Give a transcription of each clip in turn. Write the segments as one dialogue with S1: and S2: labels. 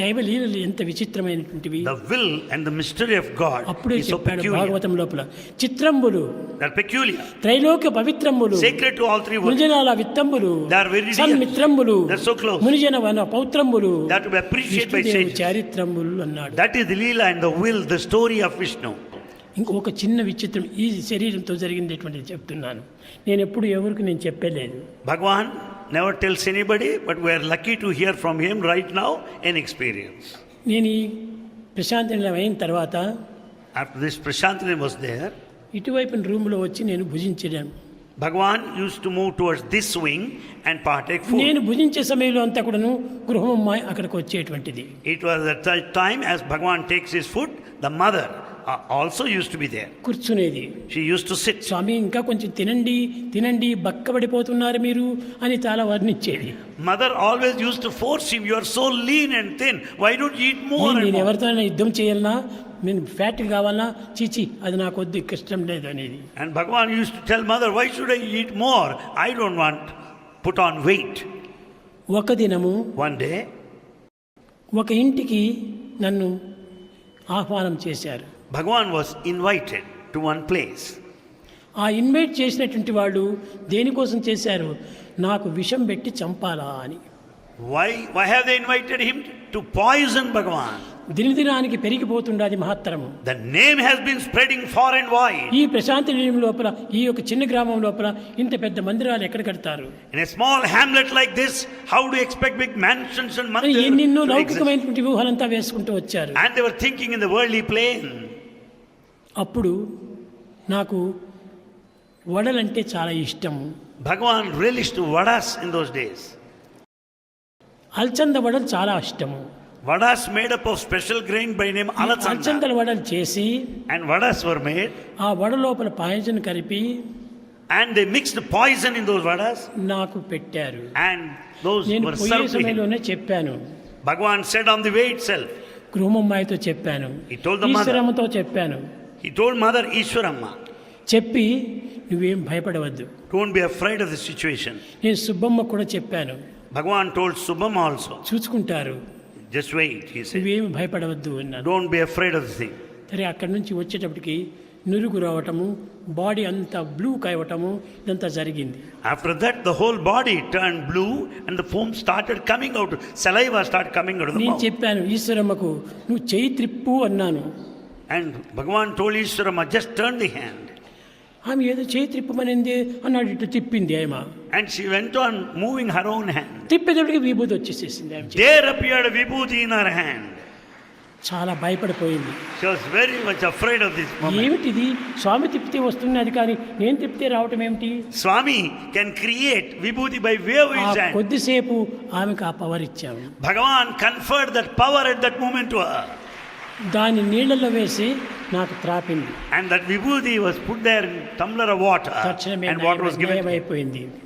S1: దైవలీలలు ఎంత విచిత్రమైనటువంటివి.
S2: The will and the mystery of God
S1: అప్పుడు is
S2: so
S1: Bhagavatam లోపల. చిత్రంబులు.
S2: దట్ పెక్యులర్
S1: త్రైలోక పవిత్రంబులు.
S2: Secret to all three words
S1: మునిజనాల విత్తంబులు.
S2: దే ఆర్ వెరీ సన్
S1: మిత్రంబులు
S2: దట్ సో క్లోజ్
S1: మునిజన వన పౌత్రంబులు.
S2: That to be appreciated
S1: by
S2: sage
S1: చరిత్రంబులు అన్నాడు.
S2: That is leela and the will the story of Vishnu
S1: ఇంకొక చిన్న విచిత్రం ఈ శరీరంతో జరిగినటువంటిది చెప్తున్నాను. నేను ఎప్పుడు ఎవరికి నేను చెప్పలేదు.
S2: Bhagavan never tells anybody but we are lucky to hear from him right now an experience
S1: నేను ఈ ప్రశాంతి నిలయం అయిన తర్వాత
S2: ఆఫ్టర్ దిస్ ప్రశాంతి నిలయం వస్తే
S1: ఇటువైపు రూమ్లో వచ్చి నేను భుజించలేను
S2: Bhagavan used to move towards this wing and part ఎక్
S1: నేను భుజించే సమయంలో అంతా కూడాను గృహం అక్కడికి వచ్చేటువంటిది.
S2: It was the time as Bhagavan takes his food the mother uh, also used to be there.
S1: కూర్చునేది
S2: She used to sit.
S1: Swami ఇంకా కొంచెం తినండి తినండి బక్కబడిపోతున్నారు మీరు అని చాలా వర్ణించేది
S2: Mother always used to force him, You are so lean and thin. Why don't you eat more and
S1: నేను
S2: more?
S1: ఎవరితో యుద్ధం చేయాలన్నా నేను ఫ్యాట్ కావాలన్నా చీచి అది నాకు వద్దు ఇష్టం లేదు అనేది
S2: And Bhagwan used to tell mother, Why should I eat more? I don't want put on weight.
S1: ఒక దినము
S2: One day,
S1: ఒక ఇంటికి నన్ను ఆహ్వానం చేశారు
S2: Bhagavan was invited to one place
S1: ఆ ఇన్వైట్ చేసినటువంటి వాళ్ళు దేనికోసం చేశారు? నాకు విషం పెట్టి చంపాలా అని.
S2: Why why have they invited him to poison Bhagavan
S1: దినదినానికి పెరిగిపోతుండది మహత్తరము.
S2: The name has been spreading far and why
S1: ఈ ప్రశాంత నిలయం లోపల ఈ యొక్క చిన్న గ్రామం లోపల ఇంత పెద్ద మందిరాలు ఎక్కడ కడతారు?
S2: In a small hamlet like this how do expect big mansions
S1: and
S2: mandirs
S1: ఎన్నెన్నో లౌకికమైనటువంటి వ్యూహాలంతా వేసుకుంటూ వచ్చారు.
S2: And they were thinking in the worldly plane
S1: అప్పుడు నాకు వడలంటే చాలా ఇష్టం.
S2: Bhagavan relish vadas in those days.
S1: అల్చంద వడలు చాలా ఇష్టము.
S2: Vadas made up of special grain by name
S1: alchanda. వడలు చేసి
S2: అండ్ వడాస్ వర్ మేడ్.
S1: ఆ వడ లోపల పాయజన్ కలిపి
S2: and they mixed poison in those vadas.
S1: నాకు పెట్టారు.
S2: అండ్ దోస్
S1: నేను పోయే సమయంలోనే చెప్పాను.
S2: Bhagavan said on
S1: the way
S2: itself గృహమ్మాయితో చెప్పాను.
S1: ఈశ్వరమ్మతో చెప్పాను.
S2: ఈ టోల్డ్ మదర్ ఈశ్వరమ్మ
S1: చెప్పి నువ్వేం భయపడవద్దు.
S2: Don't be afraid of the situation
S1: నేను సుబ్బమ్మ కూడా చెప్పాను.
S2: భగవాన్ టోల్డ్ సుబ్బమ్మ ఆల్సో
S1: చూసుకుంటారు.
S2: జస్ట్ వెయిట్ హి సే
S1: నువ్వేం భయపడవద్దు అన్నాడు
S2: don't be afraid of the thing
S1: సరే అక్కడ నుంచి వచ్చేటప్పటికి నురుగు రావటము బాడీ అంత బ్లూ కావటము ఇదంతా జరిగింది.
S2: After that the whole body turn blue and the foam started coming out saliva start coming out
S1: నేను చెప్పాను ఈశ్వరమ్మకు నువ్వు చేయి త్రిప్పు అన్నాను.
S2: And Bhagwan told Ishwarama, just turn the hand.
S1: ఆమె ఏదో చేయి త్రిప్పమనింది అన్నాడు ఇటు తిప్పింది ఆమె
S2: And she went on moving her own hand.
S1: తిప్పేటప్పటికి విభూతి వచ్చేసేసింది ఆమె
S2: appeared a vibhuti in her hand.
S1: చాలా భయపడిపోయింది
S2: She was very much afraid of this moment.
S1: ఏమిటిది స్వామి తిప్పితే వస్తున్నది కానీ నేను తిప్పితే రావటం ఏమిటి
S2: Swami can create vibhuti by way of
S1: ఆ
S2: his hand.
S1: కొద్దిసేపు ఆమెకు ఆ పవర్ ఇచ్చాము
S2: Bhagavan conferred that power at that moment to her.
S1: దాని నీళ్ళలో వేసి నాకు త్రాపింది.
S2: And that vibhuti was put
S1: there
S2: tumbler of water and water was
S1: given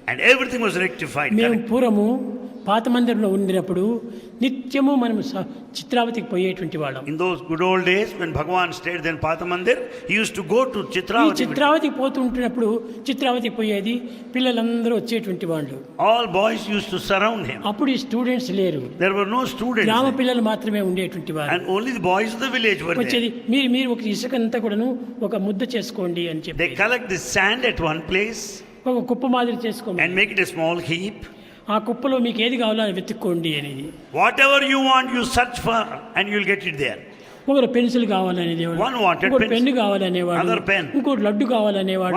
S2: and everything was rectified
S1: మేము పూరము పాత మందిరంలో ఉండినప్పుడు నిత్యము మనం చిత్రావతికి పోయేటువంటి వాళ్ళం.
S2: In those good old days when Bhagavan stayed then పాత mandir used to go
S1: to
S2: Chitravati
S1: చిత్రావతికి పోతుంటున్నప్పుడు చిత్రావతికి పోయేది పిల్లలందరూ వచ్చేటువంటి వాళ్ళు.
S2: All boys used to surround
S1: అప్పుడు ఈ స్టూడెంట్స్ లేరు.
S2: దేర్ వర్ నో స్టూడెంట్స్
S1: గ్రామ పిల్లలు మాత్రమే ఉండేటువంటి
S2: వాళ్ళు and only the boys of village were
S1: వచ్చేది మీరు మీరు ఒక ఇసుక అంతా కూడా ఒక ముద్ద చేసుకోండి అని చెప్పి
S2: collect the sand one place
S1: ఒక కుప్ప మాదిరి చేసుకోండి.
S2: And make it small heap
S1: ఆ కుప్పలో మీకు ఏది కావాలో అది వెతుక్కోండి అనేది.
S2: Whatever you want you search for and you will
S1: get it there
S2: ఒకరు పెన్సిల్
S1: కావాలనేది
S2: ఒకటి
S1: పెన్ను కావాలనేవాడు ఇంకోటి లడ్డు కావాలనేవాడు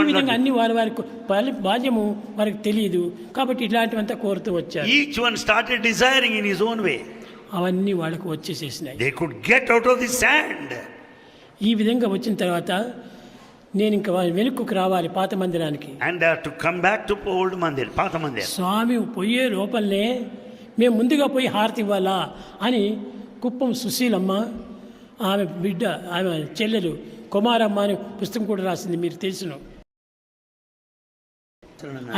S1: ఈ విధంగా అన్ని వారి వారి బాల్యము వారికి తెలియదు కాబట్టి ఇట్లాంటివంతా కోరుతూ వచ్చారు.
S2: Each one started desiring in his own way
S1: అవన్నీ వాళ్ళకు వచ్చేసేసినాయి.
S2: They could get out of the sand
S1: ఈ విధంగా వచ్చిన తర్వాత నేను ఇంక వెనుకకు రావాలి పాత మందిరానికి.
S2: And they to come back to old mandir పాత మందిర్.
S1: స్వామి పోయే లోపలనే మేము ముందుగా పోయి హారతి ఇవ్వాలా అని కుప్పం సుశీలమ్మ ఆమె బిడ్డ ఆమె చెల్లెలు కుమారమ్మ అని పుస్తకం కూడా రాసింది మీరు తెలుసును.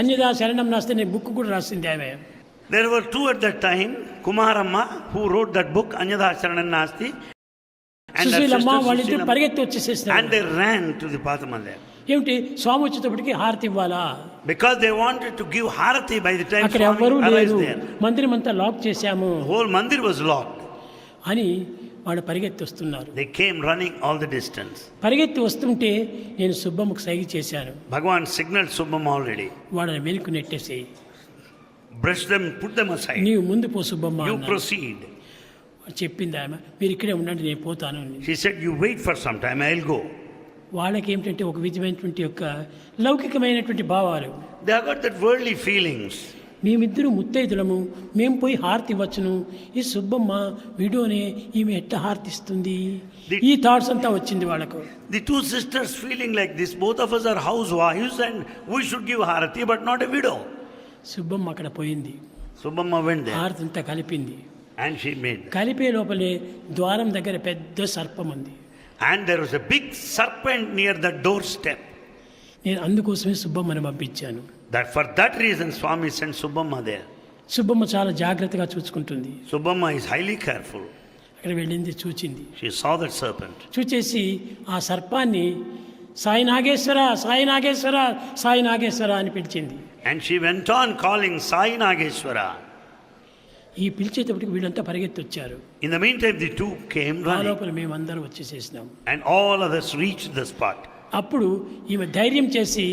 S1: అన్యదా శరణం నాస్తే నేను బుక్ కూడా రాసింది ఆమె.
S2: There were two at that time Kumaramma who wrote that book అన్యదా శరణం నాస్తి
S1: సుశీలమ్మ వాళ్ళిద్దరు పరిగెత్తి వచ్చేసేసినారు
S2: they ran to the Patha mandir.
S1: ఏమిటి స్వామి వచ్చేటప్పటికి హారతి ఇవ్వాలా
S2: Because they wanted to give Harati by the time
S1: అక్కడ
S2: arrives
S1: లేరు. మందిరం అంతా లాక్ చేశాము
S2: whole mandir was locked.
S1: అని వాళ్ళు పరిగెత్తి వస్తున్నారు
S2: They came running all the distance.
S1: పరిగెత్తి వస్తుంటే నేను సుబ్బమ్మకు సైగ చేశాను
S2: Bhagavan signaled Subhamma already.
S1: వాళ్ళని వెనుక నెట్టేసేయి
S2: Brush them, put them aside.
S1: నీవు ముందు పో సుబ్బమ్మ
S2: You
S1: అన్నాను. చెప్పింది ఆమె మీరు ఇక్కడే ఉండండి నేను పోతాను
S2: reset you wait for some time I will
S1: వాళ్ళకి ఏమిటంటే ఒక విధమైనటువంటి యొక్క లౌకికమైనటువంటి భావాలు.
S2: ఫీలింగ్స్
S1: మేమిద్దరూ ముత్తైదులము మేము పోయి హారతి ఇవ్వచ్చును. ఈ సుబ్బమ్మ విడోనే ఈమె ఎట్ట హార్తిస్తుంది? ఈ థాట్స్ అంతా వచ్చింది వాళ్ళకు.
S2: The two sisters feeling like this both of us are house wives and we should give aarti but not a widow
S1: Subbamma అక్కడ పోయింది.
S2: సుబ్బమ్మ వెంట
S1: హారతి అంతా కలిపింది.
S2: And she made.
S1: కలిపే లోపలే ద్వారం దగ్గర పెద్ద సర్పం ఉంది
S2: And there was a big serpent near the doorstep.
S1: నేను అందుకోసమే సుబ్బమ్మని పంపించాను
S2: That for that reason, Swami sent Subhamma there.
S1: Subbamma చాలా జాగ్రత్తగా చూసుకుంటుంది
S2: Subhamma is highly careful.
S1: అక్కడ వెళ్ళింది చూచింది
S2: She saw that serpent.
S1: చూచేసి ఆ సర్పాన్ని సాయి నాగేశ్వర సాయి నాగేశ్వర సాయి నాగేశ్వర అని పిలిచింది
S2: And she went on calling Sai Nageshwara.
S1: ఈ పిలిచేటప్పటికి వీళ్ళంతా పరిగెత్తి వచ్చారు
S2: the meantime, the two came
S1: ఆ
S2: running
S1: లోపల మేమందరం వచ్చేసేసినాం.
S2: and all others reached the spot.
S1: అప్పుడు ఈమె ధైర్యం చేసి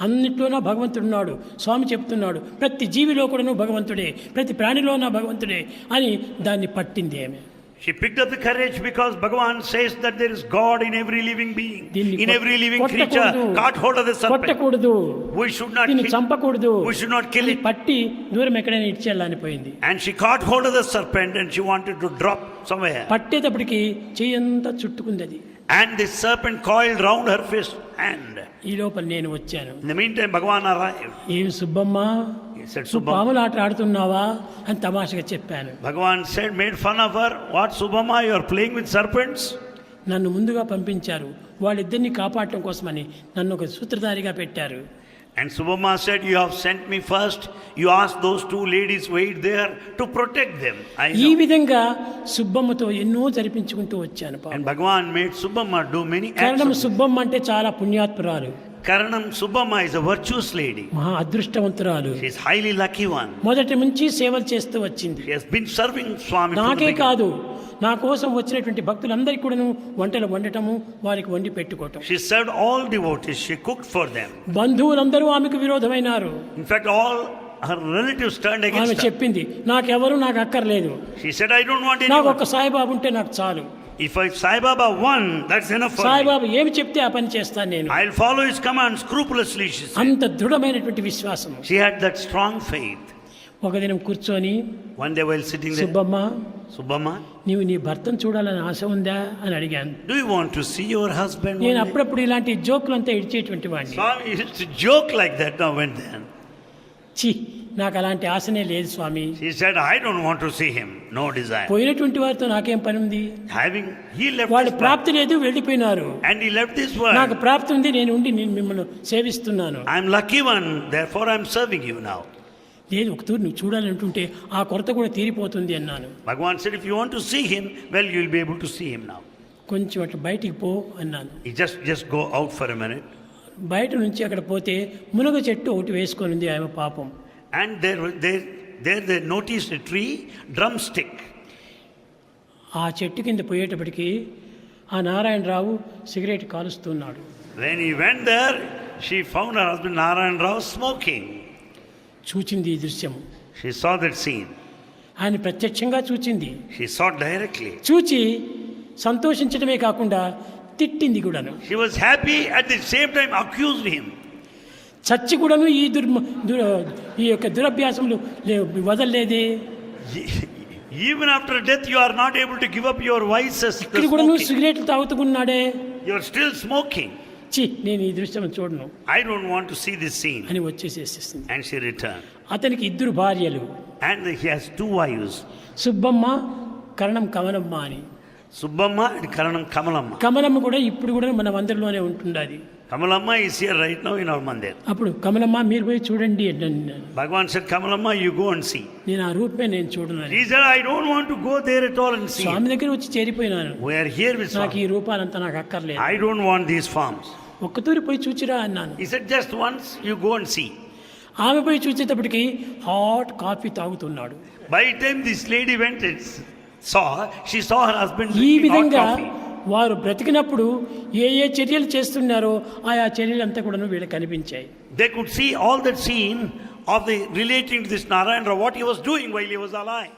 S1: అన్నిట్లోనా భగవంతుడు ఉన్నాడు స్వామి చెప్తున్నాడు ప్రతి జీవిలో కూడాను భగవంతుడే ప్రతి ప్రాణిలోనా భగవంతుడే అని దాన్ని పట్టింది ఆమె.
S2: She picked up the courage because Bhagavan says that there is God in every living being, in every living creature. Caught hold of the serpent. We should not kill. We should not kill it.
S1: పట్టి దూరం ఎక్కడైనా ఇచ్చేయాలని పోయింది
S2: And she caught hold of the serpent and she wanted to drop somewhere.
S1: పట్టేటప్పటికి చెయ్యంతా చుట్టుకుంది అది
S2: And the serpent coiled round her fist hand.
S1: ఈ లోపల నేను వచ్చాను
S2: In the meantime, Bhagavan arrived.
S1: ఏం సుబ్బమ్మ
S2: Subhamma.
S1: పాములు ఆట ఆడుతున్నావా అని తమాషగా చెప్పాను
S2: Bhagavan said, made fun of her. What, Subhamma, you are playing with serpents?
S1: నన్ను ముందుగా పంపించారు వాళ్ళిద్దరిని కాపాడటం కోసమని నన్ను ఒక సూత్రధారిగా పెట్టారు
S2: And Subhamma said, You have sent me first. You asked those two ladies wait there to protect them. I
S1: ఈ. విధంగా సుబ్బమ్మతో ఎన్నో జరిపించుకుంటూ వచ్చాను
S2: Bhagavan made Subhamma do many acts.
S1: కారణం సుబ్బమ్మ అంటే చాలా పుణ్యాత్పురాలు
S2: Karanam Subhamma is a virtuous lady.
S1: మహా అదృష్టవంతురాలు
S2: She is highly lucky one.
S1: మొదటి నుంచి సేవలు చేస్తూ వచ్చింది
S2: She has been serving Swami from the
S1: నాకే. కాదు నా కోసం వచ్చినటువంటి భక్తులందరికీ కూడాను వంటలు వండటము వారికి వండి పెట్టుకోవటం
S2: She served all devotees. She cooked for them.
S1: బంధువులందరూ ఆమెకు విరోధమైనారు
S2: In fact, all her relatives turned
S1: ఆమె
S2: against her.
S1: చెప్పింది నాకెవరు నాకు అక్కర్లేదు
S2: She said, I don't want
S1: నాకు. ఒక్క సాయిబాబు ఉంటే నాకు చాలు
S2: if I Saibaba one that's an
S1: Sai ఏమి చెప్తే ఆ పని చేస్తాను నేను.
S2: I follow his command scrupulously
S1: అంత దృఢమైనటువంటి విశ్వాసం.
S2: She had that strong faith
S1: ఒక దినం కూర్చొని
S2: one day while sitting
S1: Subbamma
S2: Subbamma
S1: నీవు నీ భర్తను చూడాలని ఆశ ఉందా? అని అడిగాను.
S2: Do you want to see your husband
S1: నేను అప్పుడప్పుడు ఇలాంటి జోక్లంతా అంతా ఇడిచేటువంటి వాడిని
S2: so it's joke like that now went then
S1: చీ నాకు అలాంటి ఆశనే లేదు Swami.
S2: He said I don't want to see him no desire
S1: పోయినటువంటి వారితో నాకేం పని ఉంది
S2: హావింగ్ హి లెఫ్ట్
S1: వాళ్ళు ప్రాప్తి లేదు వెళ్ళిపోయినారు.
S2: And he left this
S1: world
S2: నాకు
S1: ప్రాప్తి ఉంది నేను ఉండి నేను మిమ్మల్ని సేవిస్తున్నాను.
S2: I am lucky one therefore I am serving
S1: you now నేను ఒక తూరు నువ్వు చూడాలంటుంటే ఆ కొరత కూడా తీరిపోతుంది అన్నాను.
S2: Bhagavan said if you want to see him well you will be able to see him now
S1: కొంచెం అట్లా బయటికి పో అన్నాను.
S2: He just just go out for a minute
S1: బయట నుంచి అక్కడ పోతే మునగ చెట్టు ఒకటి వేసుకొని ఉంది ఆమె పాపం.
S2: And there, there, there they noticed a tree, drumstick.
S1: ఆ చెట్టు కింద పోయేటప్పటికి ఆ నారాయణరావు సిగరెట్ కాలుస్తున్నాడు
S2: When he went there, she found her husband Narayan Rao smoking.
S1: చూచింది ఈ దృశ్యం
S2: She saw that scene.
S1: ఆయన ప్రత్యక్షంగా చూచింది
S2: She saw directly.
S1: చూచి సంతోషించడమే కాకుండా తిట్టింది కూడాను
S2: She was happy at the same time accused him.
S1: చచ్చి కూడాను ఈ దుర్ దుర ఈ యొక్క దురభ్యాసములు వదలలేదే
S2: after death, you are not able to give up your vices. the
S1: ఇక్కడ కూడాను
S2: smoking.
S1: సిగరెట్లు తాగుతున్నాడే
S2: You are still smoking.
S1: చి నేను ఈ దృశ్యం చూడను
S2: I don't want to see this scene.
S1: అని వచ్చేసేసింది
S2: And she returned.
S1: అతనికి ఇద్దరు భార్యలు
S2: And he has two wives,
S1: Subbamma Karanam Kamalamma అని
S2: సుబ్బమ్మ అండ్ కరణం కమలమ్మ.
S1: కమలమ్మ కూడా ఇప్పుడు కూడా మన మందిర్లోనే ఉంటుండాలి
S2: Kamalamma ECR right now in our mandir
S1: అప్పుడు కమలమ్మ మీరు పోయి చూడండి
S2: Bhagavan sir Kamalamma you go and see
S1: నేను ఆ రూపే నేను చూడను.
S2: ఈ I don't want to go there at all
S1: Swami దగ్గర వచ్చి చేరిపోయినాను.
S2: వి హియర్ విత్
S1: నాకు ఈ రూపాలంతా నాకు అక్కర్లేదు.
S2: I don't want these forms
S1: ఒక్కతూరి పోయి చూచిరా అన్నాను.
S2: ఈ sir just once you go and see
S1: ఆమె పోయి చూసేటప్పటికి హాట్ కాఫీ తాగుతున్నాడు.
S2: By time this lady went it's saw, she saw her husband
S1: ఈ విధంగా. వారు బ్రతికినప్పుడు ఏ ఏ చర్యలు చేస్తున్నారో ఆయా చర్యలంతా కూడా వీళ్ళకి కనిపించాయి
S2: They could see all that scene of the relating to this Narayana, what he was doing while he was alive.